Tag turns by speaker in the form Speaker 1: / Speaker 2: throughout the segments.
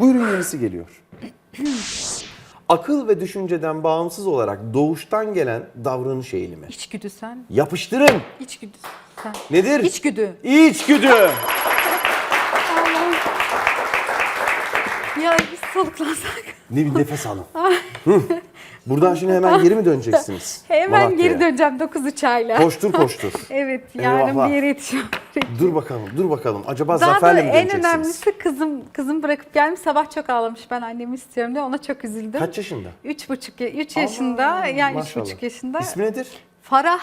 Speaker 1: Buyurun yenisi geliyor. Akıl ve düşünceden bağımsız olarak doğuştan gelen davranış eğilimi.
Speaker 2: İçgüdüsel.
Speaker 1: Yapıştırın.
Speaker 2: İçgüdüsel.
Speaker 1: Nedir?
Speaker 2: İçgüdü.
Speaker 1: İçgüdü.
Speaker 2: Ya biz soluklansak.
Speaker 1: Ne bir nefes alın. Hı. Buradan şimdi hemen geri mi döneceksiniz?
Speaker 2: Hemen
Speaker 1: Malatya'ya?
Speaker 2: geri döneceğim 9 uçağıyla.
Speaker 1: Koştur koştur.
Speaker 2: Evet yarın
Speaker 1: Eyvahlar.
Speaker 2: bir yere yetişiyorum.
Speaker 1: Dur bakalım, dur bakalım. Acaba
Speaker 2: Daha da
Speaker 1: zaferle mi
Speaker 2: en
Speaker 1: döneceksiniz?
Speaker 2: önemlisi kızım kızım bırakıp gelmiş sabah çok ağlamış ben annemi istiyorum diye ona çok üzüldüm.
Speaker 1: Kaç yaşında?
Speaker 2: Üç buçuk, üç yaşında yani üç
Speaker 1: Maşallah.
Speaker 2: buçuk yaşında.
Speaker 1: İsmi nedir?
Speaker 2: Farah.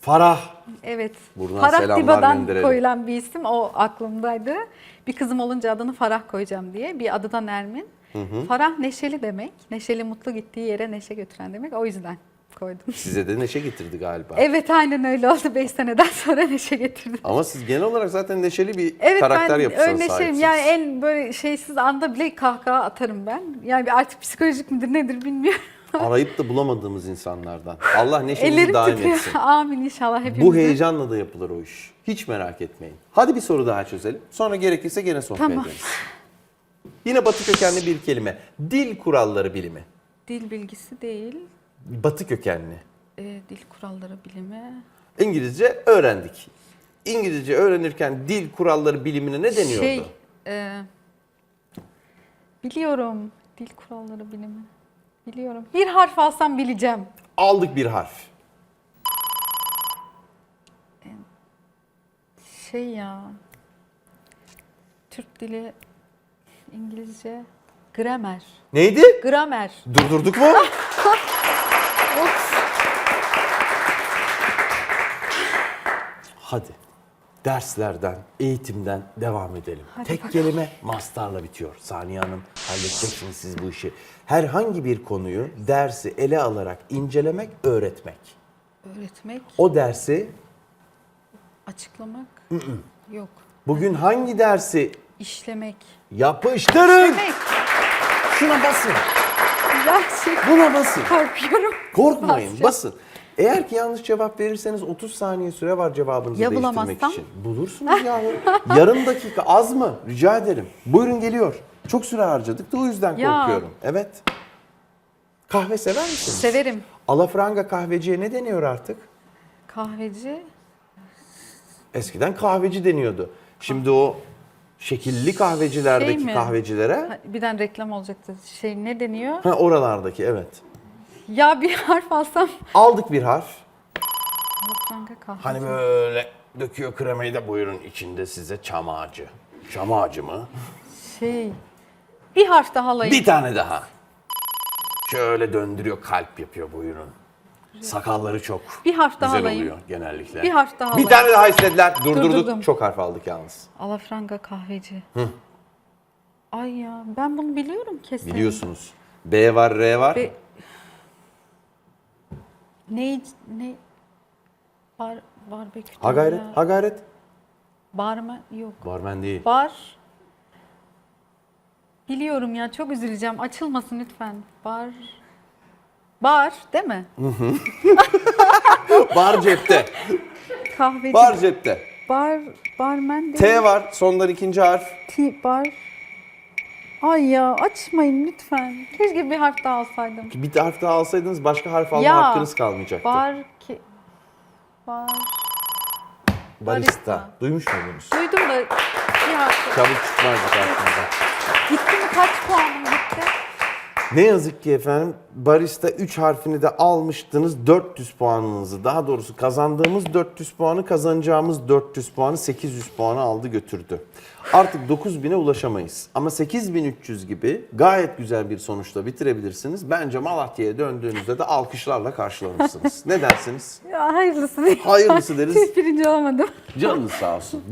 Speaker 1: Farah.
Speaker 2: Evet.
Speaker 1: Buradan
Speaker 2: Farah Diba'dan
Speaker 1: gönderelim.
Speaker 2: koyulan bir isim. O aklımdaydı. Bir kızım olunca adını Farah koyacağım diye. Bir adı da Nermin. Farah neşeli demek. Neşeli mutlu gittiği yere neşe götüren demek. O yüzden koydum.
Speaker 1: Size de neşe getirdi galiba.
Speaker 2: Evet aynen öyle oldu. 5 seneden sonra neşe getirdim.
Speaker 1: Ama siz genel olarak zaten neşeli bir
Speaker 2: Evet
Speaker 1: karakter
Speaker 2: ben
Speaker 1: yapısına
Speaker 2: şeyim.
Speaker 1: sahipsiniz.
Speaker 2: Yani en böyle şeysiz anda bile kahkaha atarım ben. Yani bir artık psikolojik midir nedir bilmiyorum.
Speaker 1: Arayıp da bulamadığımız insanlardan. Allah neşenizi daim
Speaker 2: titriyor.
Speaker 1: etsin.
Speaker 2: Amin inşallah hepimiz.
Speaker 1: Bu heyecanla da yapılır o iş. Hiç merak etmeyin. Hadi bir soru daha çözelim. Sonra gerekirse gene sohbet
Speaker 2: Tamam.
Speaker 1: ederiz. Yine batı kökenli bir kelime. Dil kuralları bilimi.
Speaker 2: Dil bilgisi değil.
Speaker 1: Batı kökenli.
Speaker 2: e, dil kuralları bilimi.
Speaker 1: İngilizce öğrendik. İngilizce öğrenirken dil kuralları bilimine ne deniyordu?
Speaker 2: Şey, e, biliyorum. Dil kuralları bilimi. Biliyorum. Bir harf alsam bileceğim.
Speaker 1: Aldık bir harf.
Speaker 2: Şey ya. Türk dili, İngilizce, gramer.
Speaker 1: Neydi?
Speaker 2: Gramer.
Speaker 1: Durdurduk mu? Hadi. Derslerden, eğitimden devam edelim.
Speaker 2: Hadi
Speaker 1: Tek
Speaker 2: bakalım.
Speaker 1: kelime masterla bitiyor. Saniye Hanım halledeceksiniz siz bu işi. Herhangi bir konuyu dersi ele alarak incelemek, öğretmek.
Speaker 2: Öğretmek,
Speaker 1: O dersi
Speaker 2: açıklamak. Yok.
Speaker 1: bugün hangi dersi
Speaker 2: İşlemek.
Speaker 1: yapıştırın?
Speaker 2: Demek.
Speaker 1: Şuna basın.
Speaker 2: Gerçek.
Speaker 1: Buna basın.
Speaker 2: Korkuyorum.
Speaker 1: Korkmayın,
Speaker 2: Basacağım.
Speaker 1: basın. Eğer ki yanlış cevap verirseniz 30 saniye süre var cevabınızı
Speaker 2: Ya
Speaker 1: değiştirmek
Speaker 2: bulamazsam?
Speaker 1: için. Bulursunuz yahu. Yarım dakika az mı? Rica ederim. Buyurun geliyor. Çok süre harcadık da o yüzden
Speaker 2: Ya.
Speaker 1: korkuyorum. Evet. Kahve sever misiniz?
Speaker 2: Severim.
Speaker 1: Alafranga kahveciye ne deniyor artık?
Speaker 2: Kahveci.
Speaker 1: Eskiden kahveci deniyordu. Şimdi o şekilli kahvecilerdeki
Speaker 2: Şey mi?
Speaker 1: kahvecilere
Speaker 2: Ha, Birden reklam olacaktı. Şey ne deniyor?
Speaker 1: ha oralardaki evet.
Speaker 2: Ya bir harf alsam.
Speaker 1: Aldık bir harf. Hani böyle döküyor kremayı da buyurun içinde size çam ağacı. Çam ağacı mı?
Speaker 2: Şey. Bir harf daha alayım.
Speaker 1: Bir tane daha. Şöyle döndürüyor kalp yapıyor buyurun. Sakalları çok
Speaker 2: Bir harf daha
Speaker 1: güzel
Speaker 2: alayım.
Speaker 1: oluyor genellikle.
Speaker 2: Bir harf daha
Speaker 1: Bir
Speaker 2: alayım.
Speaker 1: tane daha istediler. Durdurduk.
Speaker 2: Durdurdum.
Speaker 1: Çok harf aldık yalnız.
Speaker 2: Alafranga kahveci. Ay ya ben bunu biliyorum kesin.
Speaker 1: Biliyorsunuz. B var, R var.
Speaker 2: Be- ne ne bar barbekü.
Speaker 1: Ha gayret,
Speaker 2: ya.
Speaker 1: ha gayret.
Speaker 2: Bar mı? Yok.
Speaker 1: Barmen değil.
Speaker 2: Bar. Biliyorum ya çok üzüleceğim. Açılmasın lütfen. Bar. Bar değil mi?
Speaker 1: Bar cepte.
Speaker 2: Kahveci.
Speaker 1: Bar cepte.
Speaker 2: Bar. Barmen değil.
Speaker 1: T var. Sondan ikinci harf.
Speaker 2: T bar. Ay ya açmayın lütfen. Keşke bir harf daha alsaydım.
Speaker 1: Bir harf daha alsaydınız başka harf alma
Speaker 2: Ya,
Speaker 1: hakkınız kalmayacaktı.
Speaker 2: Bar ki bar.
Speaker 1: Barista.
Speaker 2: barista.
Speaker 1: Duymuş muydunuz?
Speaker 2: Duydum da bir harf.
Speaker 1: Çabuk çıkmazdık aklımıza.
Speaker 2: Gitti mi kaç puanım gitti?
Speaker 1: Ne yazık ki efendim barista 3 harfini de almıştınız 400 puanınızı. Daha doğrusu kazandığımız 400 puanı kazanacağımız 400 puanı 800 puanı aldı götürdü. Artık 9000'e ulaşamayız. Ama 8300 gibi gayet güzel bir sonuçla bitirebilirsiniz. Bence Malatya'ya döndüğünüzde de alkışlarla karşılanırsınız. ne dersiniz?
Speaker 2: Ya hayırlısı.
Speaker 1: Hayırlısı deriz.
Speaker 2: Birinci olamadım.
Speaker 1: Canınız sağ olsun.